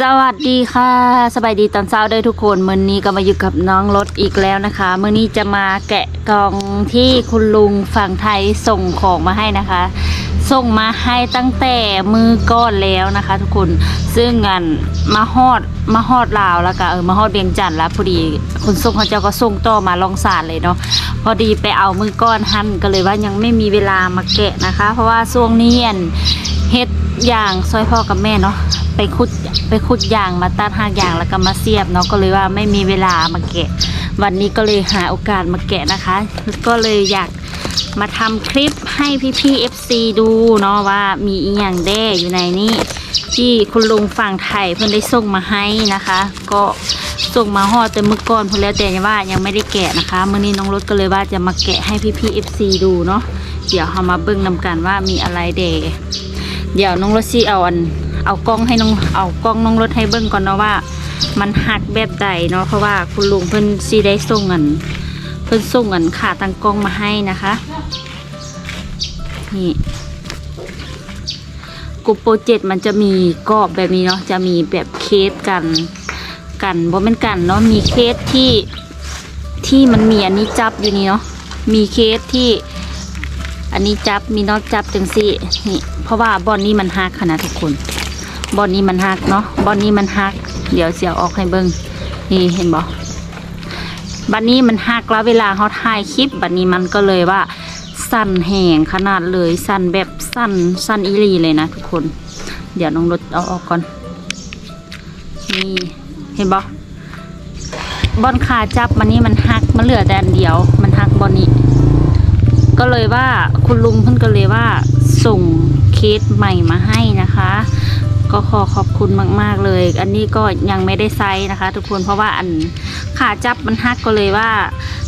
สวัสดีค่ะ สบายดีตอนเช้าเด้อทุกคนมื้อนี้ก็มาอยู่กับน้องรถอีกแล้วนะคะมื้อนี้จะมาแกะกล่องที่คุณลุงฝั่งไทยส่งของมาให้นะคะ ส่งมาให้ตั้งแต่มือก้อนแล้วนะคะ ทุกคนซึ่งงานมาฮอดมาฮอดลาวแล้วก็เออมาฮอดเวียงจันทน์แล้วพอดีคุณส่งเขาเจ้าก็ส่งต่อมาลองสารเลยเนาะพอดีไปเอามือก้อนหั่นก็เลยว่ายังไม่มีเวลามาแกะนะคะ เพราะว่าช่วงนี้อั่นเฮ็ดอย่างซอยพ่อกับแม่เนาะ ไปขุดไปขุดยางมาตัดหากยางแล้วก็มาเสียบเนาะก็เลยว่าไม่มีเวลามาแกะ วันนี้ก็เลยหาโอกาสมาแกะนะคะ ก็เลยอยากมาทำคลิปให้พี่ๆ FC ดูเนาะว่ามีอีหยังแด้อยู่ในนี้ ที่คุณลุงฝั่งไทยเพิ่นได้ส่งมาให้นะคะ ก็ส่งมาห่อแต่มือก่อนเพิ่นแล้วแต่ว่ายังไม่ได้แกะนะคะเมื้อนี้น้องรถก็เลยว่าจะมาแกะให้พี่ๆ FC ดูเนาะเดี๋ยวเรามาเบิ่งนำกันว่ามีอะไรแดเดี๋ยวน้องรถสิเอาอัน เอากล้องให้น้องเอากล้องน้องรถให้เบิ่งก่อนเนาะว่า มันหักแบบใดเนาะเพราะว่าคุณลุงเพิ่นสิได้ส่งอันเพิ่นส่งเงินขาตังกล้องมาให้นะคะนี่กูโปรเจกต์มันจะมีกรอบแบบนี้เนาะจะมีแบบเคสกันกันบ่แม่นกันเนาะมีเคสที่ที่มันมีอันนี้จับอยู่นี่เนาะมีเคสที่อันนี้จับมีน็อตจับจังซี่นี่เพราะว่าบอนนี้มันหักขนาดทุกคน บอนนี้มันหักเนาะบอนนี้มันหัก เดี๋ยวเสียออกให้เบิ่งนี่เห็นบ่บัดนี้มันหักแล้วเวลาเขาถ่ายคลิปบัดนี้มันก็เลยว่า สั่นแหงขนาดเลยสั่นแบบสั่นสั่นอีหลีเลยนะทุกคน เดี๋ยวน้องรถเอาออกก่อนนี่เห็นบอบอลขาจับมันนี่มันหักมันเหลือแดนเดียว มันหักบอลนี้ ก็เลยว่าคุณลุงเพิ่นก็เลยว่าส่งเคสใหม่มาให้นะคะ ก็ขอขอบคุณมาก ๆ เลย อันนี้ก็ยังไม่ได้ไซส์นะคะ ทุกคนเพราะว่าอันขาจับมันหักก็เลยว่า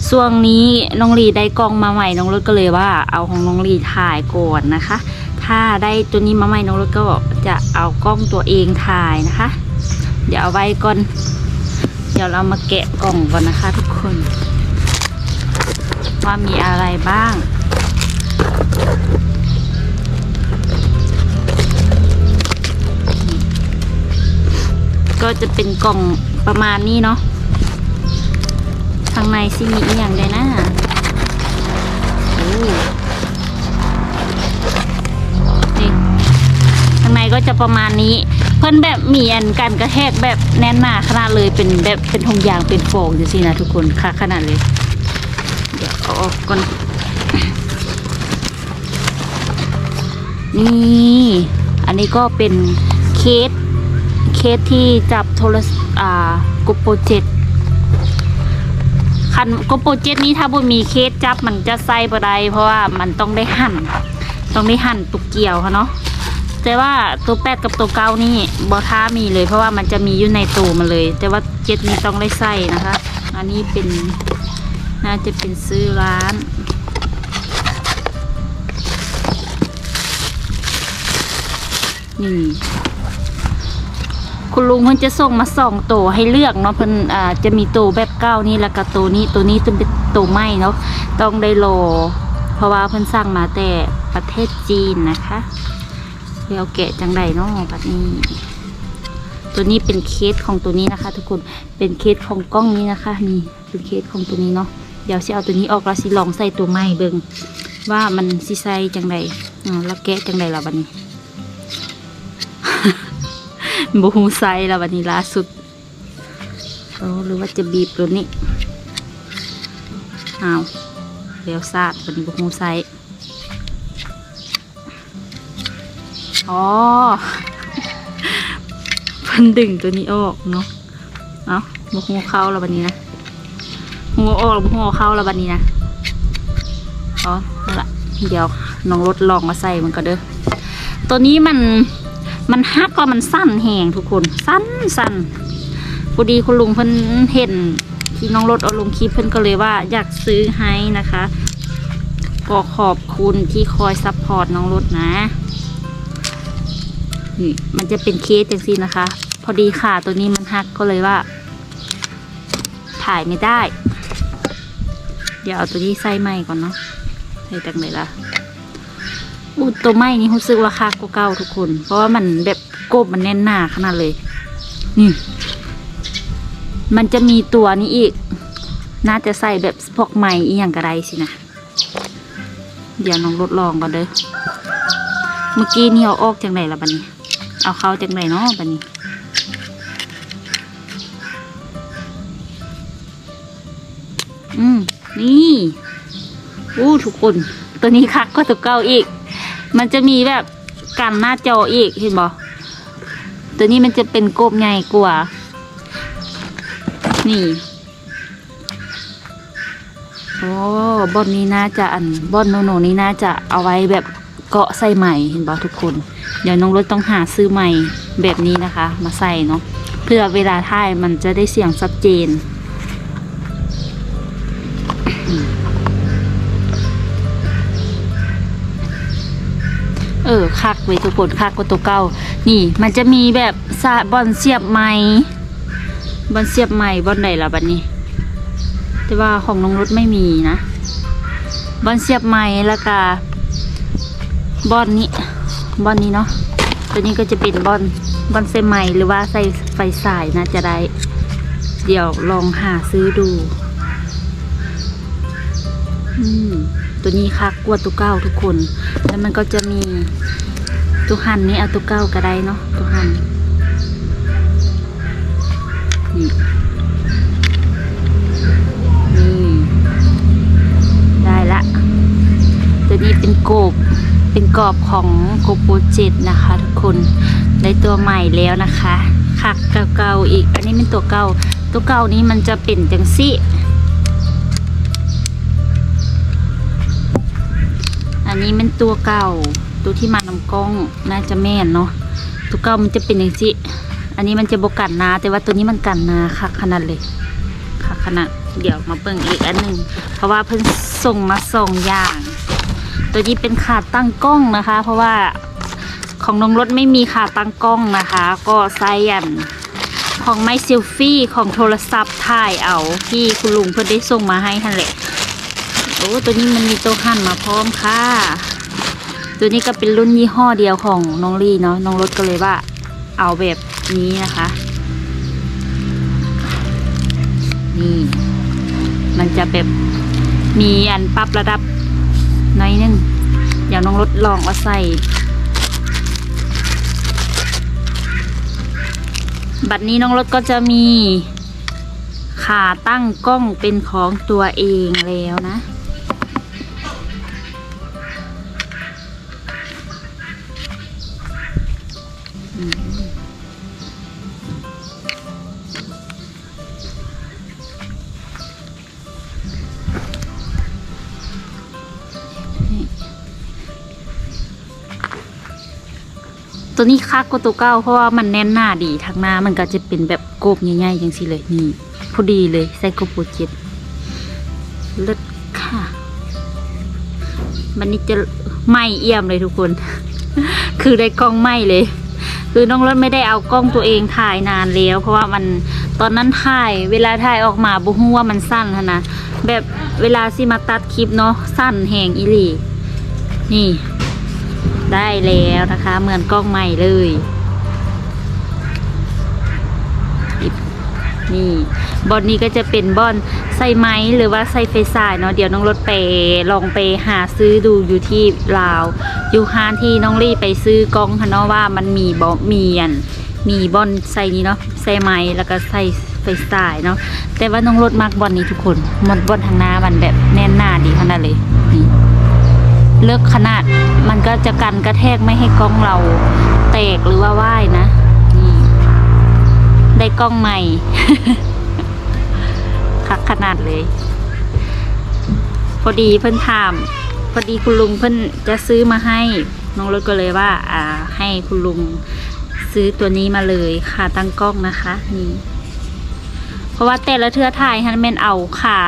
ช่วงนี้น้องลีได้กล้องมาใหม่น้องรถก็เลยว่าเอาของน้องลีถ่ายก่อนนะคะ ถ้าได้ตัวนี้มาใหม่น้องรถก็จะเอากล้องตัวเองถ่ายนะคะ เดี๋ยวเอาไว้ก่อนเดี๋ยวเรามาแกะกล่องก่อนนะคะ ทุกคน ว่ามีอะไรบ้าง ก็จะเป็นกล่องประมาณนี้เนาะข้างในซิมีอีกอย่างได้นะโอ้นี่ข้างในก็จะประมาณนี้ เพิ่นแบบมีอันกันกระแทกแบบแน่นหนาขนาดเลยเป็นแบบเป็นทงยางเป็นโฟงจังซี่นะทุกคนค่ะขนาดเลย เดี๋ยวเอาออกก่อน นี่ อันนี้ก็เป็นเคส สที่จับโทรศอ่ากุโปรเจกคันกุโปรเจกนี้ถ้าบุมีเคสจับมันจะใส่บ่ไดเพราะว่ามันต้องได้หั่น ต้องได้หั่นตุกเกี่ยวค่ะเนาะแต่ว่าตัวแปดกับตัวเก้านี่บอท้ามีเลย เพราะว่ามันจะมีอยู่ในตัวมันเลย แต่ว่าเจ็ดนี้ต้องได้ใส่นะคะ อันนี้เป็นน่าจะเป็นซื้อร้านนี่ คุณลุงเพิ่นจะส่งมาสองโตวให้เลือกเนาะเพิ่นอ่าจะมีโตวแบบเก้านี่แล้วก็โตวนี้ตัวนี้ต้องเป็นโตวไหมเนาะต้องได้โล เพราะว่าเพิ่นสั่งมาแต่ประเทศจีนนะคะเดี๋ยวแกะจังใดเนาะบัดนี้ ตัวนี้เป็นเคสของตัวนี้นะคะ ทุกคนเป็นเคสของกล้องนี้นะคะนี่เป็นเคสของตัวนี้เนาะเดี๋ยวสิเอาตัวนี้ออกแล้วสิลองใส่ตัวไหมเบิงว่ามันสิใส่จังใดอ่าแล้วแกะจังใดล่ะบัดนี้ บูฮูไซแล้ววันนี้ล่าสุดโอ้หรือว่าจะบีบตัวนี้อาเดี๋ยวซาดวันนี้บูฮูไซอ๋อเพิ่นดึงตัวนี้ออกเนาะเอาบูฮูเข้าแล้ววันนี้นะหูออกแล้วบูฮูเข้าแล้ววันนี้นะอ๋อละเดี๋ยวน้องรถลองมาใส่มันก็เด้อ ตัวนี้มัน มันฮักก็มันสั้นแหงทุกคนสั้นสั้นพอดีคุณลุงเพิ่นเห็นที่น้องรถเอาลงคลิปเพิ่นก็เลยว่าอยากซื้อให้นะคะก็ขอบคุณที่คอยซัพพอร์ตน้องรถนะนี่มันจะเป็นเคสจังซี่นะคะ พอดีค่ะตัวนี้มันฮักก็เลยว่า ถ่ายไม่ได้ เดี๋ยวเอาตัวนี้ใส่ใหม่ก่อนเนาะใส่จังไหนล่ะ อูตัวไม้นี่รู้สึกว่าคากว่าเก่าทุกคน เพราะว่ามันแบบกบมันแน่นหนาขนาดเลย นี่ มันจะมีตัวนี้อีก น่าจะใส่แบบพวกใหม่อีหยังกระไรสินะ เดี๋ยวน้องทดลองก่อนเด้อ เมื่อกี้นี่เอาออกจากไหนละบันนี้ เอาเข้าจากไหนเนาะบันนี้อืม นี่ อู้ทุกคน ตัวนี้คักก็ตัวเก่าอีก มันจะมีแบบกันหน้าจออีกเห็นบ่ตัวนี้มันจะเป็นโกบใหญ่กว่า นี่ โอ้บอนนี้น่าจะอันบอนโนโนนี้น่าจะเอาไว้แบบเกาะใส่ใหม่เห็นบ่ทุกคน เดี๋ยวน้องรถต้องหาซื้อใหม่แบบนี้นะคะ มาใส่เนาะเพื่อเวลาถ่ายมันจะได้เสียงชัดเจน เออคักเว้ทุกคนคักกว่าตัวเก่านี่ มันจะมีแบบสาบอลเสียบไม้บอลเสียบไม้บอลไหนล่ะบัดนี้ แต่ว่าของน้องรถไม่มีนะบอลเสียบไม้แล้วก็บอลนี้บอลนี้เนาะตัวนี้ก็จะเป็นบอลบอลใส่ไม้หรือว่าใส่ไฟสายนะจะได้ เดี๋ยวลองหาซื้อดู อืม ตัวนี้คักกว่าตัวเก้าทุกคน แล้วมันก็จะมีตัวหันนี้เอาตัวเก้าก็ได้เนาะตัวหันนี่นี่ได้ละ ตัวนี้เป็นโกบเป็นกรอบของโกโปรเจ็ดนะคะทุกคนได้ตัวใหม่แล้วนะคะคักเก่าๆอีก อันนี้เป็นตัวเก่าตัวเก่านี้มันจะเป็นจังซี่ นนี้เป็นตัวเก่า ตัวที่มานำกล้องน่าจะแม่นเนาะตัวเก่ามันจะเป็นอย่างนี้อันนี้มันจะบกันนา แต่ว่าตัวนี้มันกันนาค่ะขนาดเลยค่ะขนาดเดี๋ยวมาเบิ่งอีกอันหนึ่งเพราะว่าเพิ่นส่งมาส่งอย่าง ตัวนี้เป็นขาตั้งกล้องนะคะ เพราะว่าของน้องรถไม่มีขาตั้งกล้องนะคะ ก็ใส่ยันของไมเซลฟี่ของโทรศัพท์ถ่ายเอาที่คุณลุงเพิ่นได้ส่งมาให้ทันแหละ อ้ตัวนี้มันมีตัวหั่นมาพร้อมค่ะ ตัวนี้ก็เป็นรุ่นยี่ห้อเดียวของน้องลี่เนาะน้องรถก็เลยว่า เอาแบบนี้นะคะ นี่ มันจะแบบมีอันปรับระดับน้อยนึงเดี๋ยวน้องรถลองเอาใส่ บัดนี้น้องรถก็จะมีขาตั้งกล้องเป็นของตัวเองแล้วนะ ตัวนี้คักกว่าตัวเก้าเพราะว่ามันแน่นหน้าดีทางหน้ามันก็จะเป็นแบบโกบใหญ่ๆอย่างสิเลยนี่พอดีเลยใส่โกโปรเจ็ดเลิศค่ะมันนี่จะไหมเอี่ยมเลยทุกคน คือได้กล้องไหมเลย คือน้องรถไม่ได้เอากล้องตัวเองถ่ายนานแล้ว เพราะว่ามันตอนนั้นถ่ายเวลาถ่ายออกมาบุ้งว่ามันสั้นหั้นนะแบบเวลาสิมาตัดคลิปเนาะสั้นแหงอีหลีนี่ ได้แล้วนะคะ เหมือนกล้องใหม่เลยนี่บอนนี้ก็จะเป็นบอนใส่ไม้หรือว่าใส่ไฟสายเนาะเดี๋ยวน้องรถไปลองไปหาซื้อดูอยู่ที่ลาว อยู่ห้านที่น้องลี่ไปซื้อกล้องค่ะเนาะว่ามันมีบอมีอันมีบอนใส่นี้เนาะใส่ไม้แล้วก็ใส่ไฟสายเนาะแต่ว่าน้องรถมักบอนนี้ทุกคนมันบอนทางหน้ามันแบบแน่นหน้าดีขนาดเลย เลือกขนาด มันก็จะกันกระแทกไม่ให้กล้องเราแตกหรือว่าว่ายนะนี่ได้กล้องใหม่คักขนาดเลย พอดีเพิ่นถามพอดีคุณลุงเพิ่นจะซื้อมาให้ น้องรถก็เลยว่า อ่า ให้คุณลุงซื้อตัวนี้มาเลยขาตั้งกล้องนะคะ นี่ เพราะว่าแต่ละเทือถ่ายฮันแมนเอาขา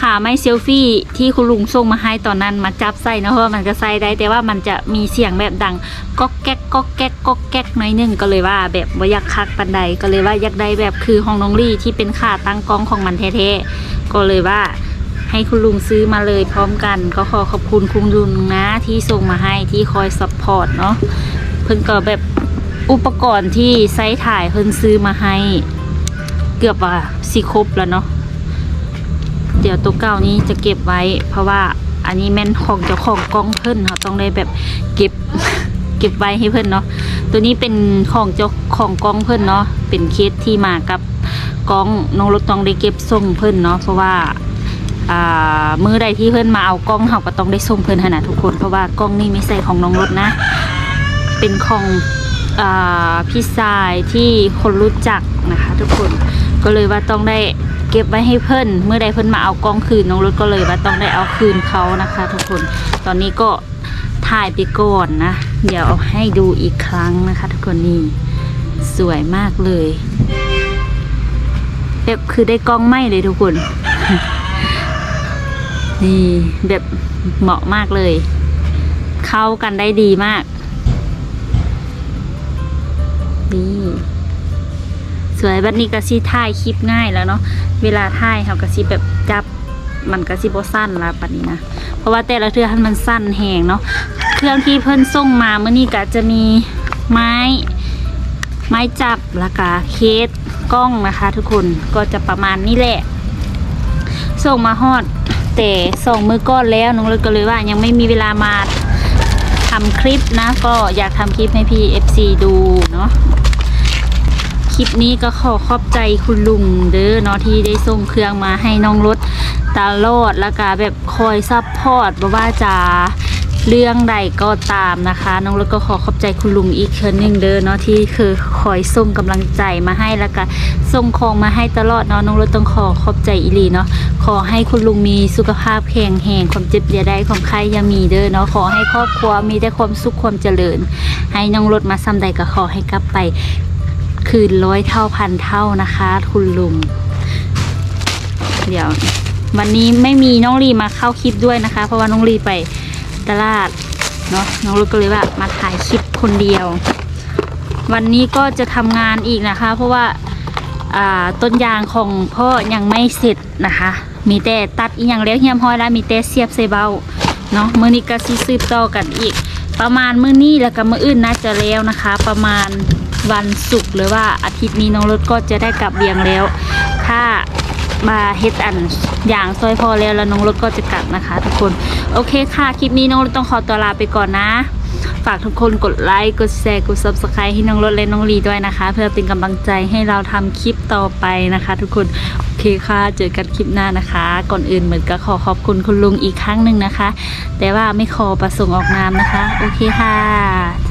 ขาไม่เซลฟี่ที่คุณลุงส่งมาให้ตอนนั้นมาจับใส่เนะเพราะว่ามันก็ใส่ได้แต่ว่ามันจะมีเสียงแบบดังก๊อกแก๊กก๊อกแก๊กก๊อกแก๊กหน่อยหนึงก็เลยว่าแบบว่าอยากคักปันใดก็เลยว่าอยากได้แบบคือของน้องลี่ที่เป็นขาตั้งกล้องของมันแท้ๆก็เลยว่าให้คุณลุงซื้อมาเลยพร้อมกัน ก็ขอขอบคุณคุณลุงนะที่ส่งมาให้ที่คอยซัพพอร์ตเนาะเพิ่นก็แบบอุปกรณ์ที่ใช้ถ่ายเพิ่นซื้อมาให้ เกือบว่าสิครบแล้วเนาะเดี๋ยวตัวเก่านี้จะเก็บไว้ เพราะว่าอันนี้แม่นของเจ้าของกล้องเพิ่นเขาต้องได้แบบเก็บเก็บไว้ให้เพิ่นเนาะตัวนี้เป็นของเจ้าของกล้องเพิ่นเนาะเป็นเคสที่มากับกล้องน้องรถต้องได้เก็บส่งเพิ่นเนาะเพราะว่าอ่ามือใดที่เพิ่อนมาเอากล้องเขาก็ต้องได้ส่งเพิ่อนขนาดทุกคน เพราะว่ากล้องนี่ไม่ใช่ของน้องรถนะ เป็นของอาพี่ชายที่คนรู้จักนะคะ ทุกคน ก็เลยว่าต้องได้เก็บไว้ให้เพิ่นเมื่อใดเพิ่นมาเอากล้องคืนน้องรถก็เลยว่าต้องได้เอาคืนเขานะคะ ทุกคนตอนนี้ก็ถ่ายไปก่อนนะ เดี๋ยวเอาให้ดูอีกครั้งนะคะ ทุกคนนี่สวยมากเลยแบบคือได้กล้องไหมเลยทุกคน นี่แบบเหมาะมากเลย เข้ากันได้ดีมาก นี่ สวยแบบนี้ก็สิถ่ายคลิปง่ายแล้วเนาะเวลาถ่ายเขาก็สิแบบจับมันก็สิบ่สั้นละปัดนี้นะเพราะว่าแต่ละเทือหันมันสั้นแหงเนาะเครื่องที่เพิ่นส่งมาเมื่อนี้ก็จะมีไม้ไม้จับแล้วก็เคสกล้องนะคะ ทุกคนก็จะประมาณนี้แหละ ส่งมาฮอดแต่ส่งมือก้อนแล้วน้องเลยก็เลยว่ายังไม่มีเวลามาทำคลิปนะ ก็อยากทำคลิปให้พี่ FC ดูเนาะ ลิปนี้ก็ขอขอบใจคุณลุงเด้อเนาะที่ได้ส่งเครื่องมาให้น้องรถตลอดแล้วก็แบบคอยซัพพอร์ตบ่ว่าจะเรื่องใดก็ตามนะคะ น้องรถก็ขอขอบใจคุณลุงอีกครั้งหนึ่งเด้อเนาะที่คือคอยส่งกำลังใจมาให้แล้วก็ส่งของมาให้ตลอดเนาะน้องรถต้องขอขอบใจอีหลีเนาะขอให้คุณลุงมีสุขภาพแข็งแรงความเจ็บอย่าได้ความไข้อย่ามีเด้อเนาะขอให้ครอบครัวมีแต่ความสุขความเจริญ ให้น้องรถมาซ้ำใดก็ขอให้กลับไป คืนร้อยเท่าพันเท่านะคะ คุณลุง เดี๋ยว วันนี้ไม่มีน้องลีมาเข้าคลิปด้วยนะคะ เพราะว่าน้องลีไปตลาดเนาะน้องรถก็เลยว่ามาถ่ายคลิปคนเดียว วันนี้ก็จะทำงานอีกนะคะ เพราะว่าต้นยางของพ่อยังไม่เสร็จนะคะ มีแต่ตัดอีกอย่างแล้วเฮียมห้อยแล้วมีแต่เสียบใส่เบาเนาะมือนี้ก็สิสืบต่อกันอีก ประมาณมือนี้แล้วก็มืออื่นน่าจะแล้วนะคะ ประมาณ วันศุกร์หรือว่าอาทิตย์นี้น้องรถก็จะได้กลับเบียงแล้ว ถ้ามาเฮ็ดอันอย่างซอยพอแล้วแล้วน้องรถก็จะกลับนะคะ ทุกคนโอเคค่ะคลิปนี้น้องรถต้องขอตัวลาไปก่อนนะ ฝากทุกคนกดไลค์กดแชร์กด subscribe ให้น้องรถและน้องลีด้วยนะคะ เพื่อเป็นกำลังใจให้เราทำคลิปต่อไปนะคะ ทุกคนโอเคค่ะเจอกันคลิปหน้านะคะ ก่อนอื่นเหมือนก็ขอขอบคุณคุณลุงอีกครั้งหนึ่งนะคะ แต่ว่าไม่ขอประสงค์ออกนามนะคะ โอเคค่ะ